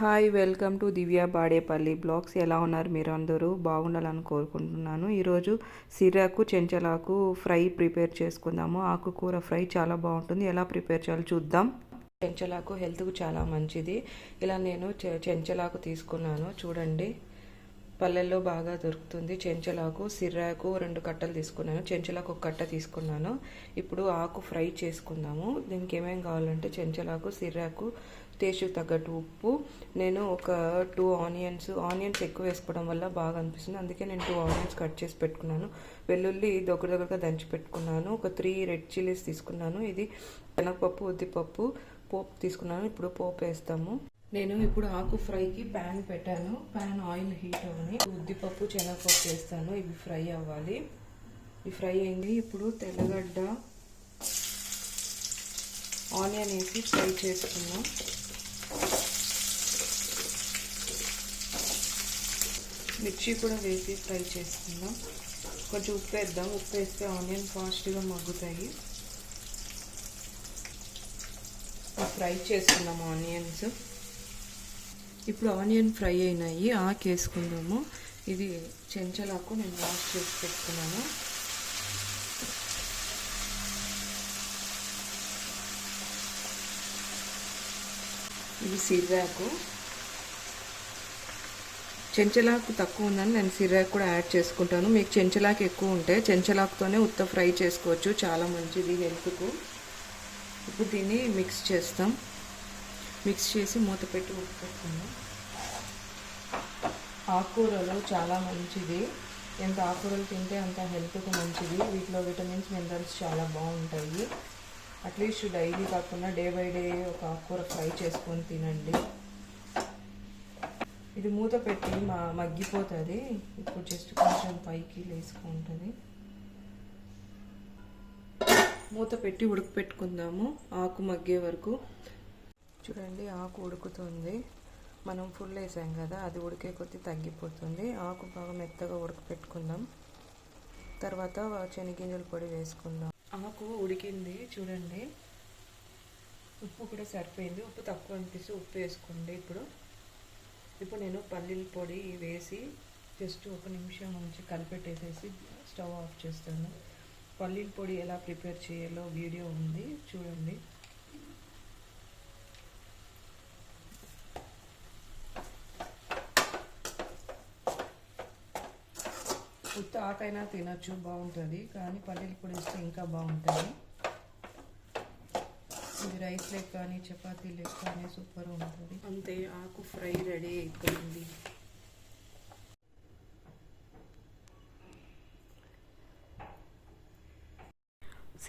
Hi welcome to Divya Badepalli blogs. ఎలా ఉన్నారు మీరు అందరూ? బాగుండాలని కోరుకుంటున్నాను. ఈరోజు సిరాకు చెంచలాకు ఫ్రై ప్రిపేర్ చేసుకుందాము. ఆకుకూర ఫ్రై చాలా బాగుంటుంది. ఎలా ప్రిపేర్ చేయాలో చూద్దాం. చెంచలాకు హెల్త్కు చాలా మంచిది. ఇలా నేను చె- చెంచలాకు తీసుకున్నాను. చూడండి. పల్లెల్లో బాగా దొరుకుతుంది. చెంచలాకు సిర్రాకు రెండు కట్టలు తీసుకున్నాను. చెంచలాకు ఒక కట్ట తీసుకున్నాను. ఇప్పుడు ఆకు ఫ్రై చేసుకుందాము. దీనికి ఏమేమి కావాలంటే చెంచలాకు సిర్రాకు టేస్ట్ తగ్గట్టు ఉప్పు. నేను ఒక టూ ఆనియన్స్ ఆనియన్స్ ఎక్కువ వేసుకోవడం వల్ల బాగా అనిపిస్తుంది. అందుకే నేను టూ ఆనియన్స్ కట్ చేసి పెట్టుకున్నాను. వెల్లుల్లి దగ్గర దగ్గరగా దంచి పెట్టుకున్నాను. ఒక త్రీ రెడ్ చిల్లీస్ తీసుకున్నాను. ఇది శనగపప్పు ఉద్దిపప్పు పోపు తీసుకున్నాను. ఇప్పుడు పోపు వేస్తాము. నేను ఇప్పుడు ఆకు ఫ్రైకి ప్యాన్ పెట్టాను. ప్యాన్ ఆయిల్ హీట్ అవ్వని ఉద్దిపప్పు శనగపప్పు వేస్తాను. ఇవి ఫ్రై అవ్వాలి. ఇవి ఫ్రై అయింది. ఇప్పుడు తెల్లగడ్డ ఆనియన్ వేసి ఫ్రై చేసుకున్నాం మిర్చి కూడా వేసి ఫ్రై చేసుకుందాం. కొంచెం ఉప్పు వేద్దాం. ఉప్పు వేస్తే ఆనియన్ ఫాస్ట్గా మగ్గుతాయి. ఫ్రై చేసుకున్నాం ఆనియన్స్. ఇప్పుడు ఆనియన్ ఫ్రై అయినాయి ఆకు వేసుకుందాము ఇది చెంచలాకు నేను వాష్ చేసి పెట్టుకున్నాను. ఇది సిర్రాకు చెంచలాకు తక్కువ ఉందని నేను సిర్రాకు కూడా యాడ్ చేసుకుంటాను. మీకు చెంచలాకు ఎక్కువ ఉంటే చెంచలాకుతోనే ఉత్త ఫ్రై చేసుకోవచ్చు. చాలా మంచిది హెల్త్కు. ఇప్పుడు దీన్ని మిక్స్ చేస్తాం. మిక్స్ చేసి మూత పెట్టి ఉప్పు ఆకుకూరలు చాలా మంచిది. ఎంత ఆకుకూరలు తింటే అంత హెల్త్కి మంచిది. వీటిలో విటమిన్స్ మినరల్స్ చాలా బాగుంటాయి. అట్లీస్ట్ డైలీ కాకుండా డే బై డే ఒక ఆకుకూర ఫ్రై చేసుకొని తినండి. ఇది మూత పెట్టి మా మగ్గిపోతుంది. ఇప్పుడు జస్ట్ కొంచెం పైకి లేసుకుంటుంది మూత పెట్టి ఉడకపెట్టుకుందాము. ఆకు మగ్గే వరకు చూడండి ఆకు ఉడుకుతుంది. మనం ఫుల్ వేసాం కదా అది ఉడికే కొద్దీ తగ్గిపోతుంది. ఆకు బాగా మెత్తగా ఉడకపెట్టుకుందాం తర్వాత శనగింజల పొడి వేసుకుందాం. ఆకు ఉడికింది చూడండి. ఉప్పు కూడా సరిపోయింది. ఉప్పు తక్కువ అనిపిస్తే ఉప్పు వేసుకోండి ఇప్పుడు. ఇప్పుడు నేను పల్లీల పొడి వేసి జస్ట్ ఒక నిమిషం ఉంచి కలిపెట్టేసేసి స్టవ్ ఆఫ్ చేస్తాను. పల్లీల పొడి ఎలా ప్రిపేర్ చేయాలో వీడియో ఉంది. చూడండి. ఉత్త ఆకైనా తినచ్చు బాగుంటుంది. కానీ పల్లెలు పొడి వేస్తే ఇంకా బాగుంటుంది. ఇది రైస్ లెక్క కానీ చపాతీ లెక్ కానీ సూపర్ ఉంటుంది. అంతే ఆకు ఫ్రై రెడీ అయిపోయింది.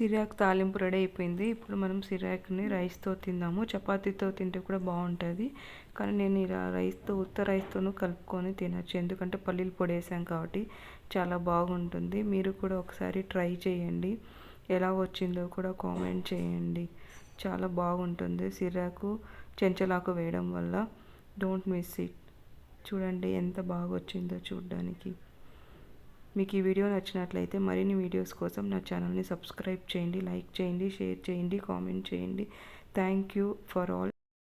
సిరాక్ తాలింపు రెడీ అయిపోయింది. ఇప్పుడు మనం సిరాక్ని రైస్తో తిందాము. చపాతీతో తింటే కూడా బాగుంటుంది. కానీ నేను ఇలా రైస్తో ఉత్త రైస్తోనూ కలుపుకొని తినచ్చు. ఎందుకంటే పల్లీలు పొడి వేసాం కాబట్టి చాలా బాగుంటుంది. మీరు కూడా ఒకసారి ట్రై చేయండి. ఎలా వచ్చిందో కూడా కామెంట్ చేయండి. చాలా బాగుంటుంది సిరాకు చెంచలాకు వేయడం వల్ల. Don't miss it. చూడండి ఎంత బాగా వచ్చిందో చూడడానికి. మీకు ఈ వీడియో నచ్చినట్లయితే మరిన్ని వీడియోస్ కోసం నా ఛానల్ని సబ్స్క్రైబ్ చేయండి లైక్ చేయండి షేర్ చేయండి కామెంట్ చేయండి. Thank you for all.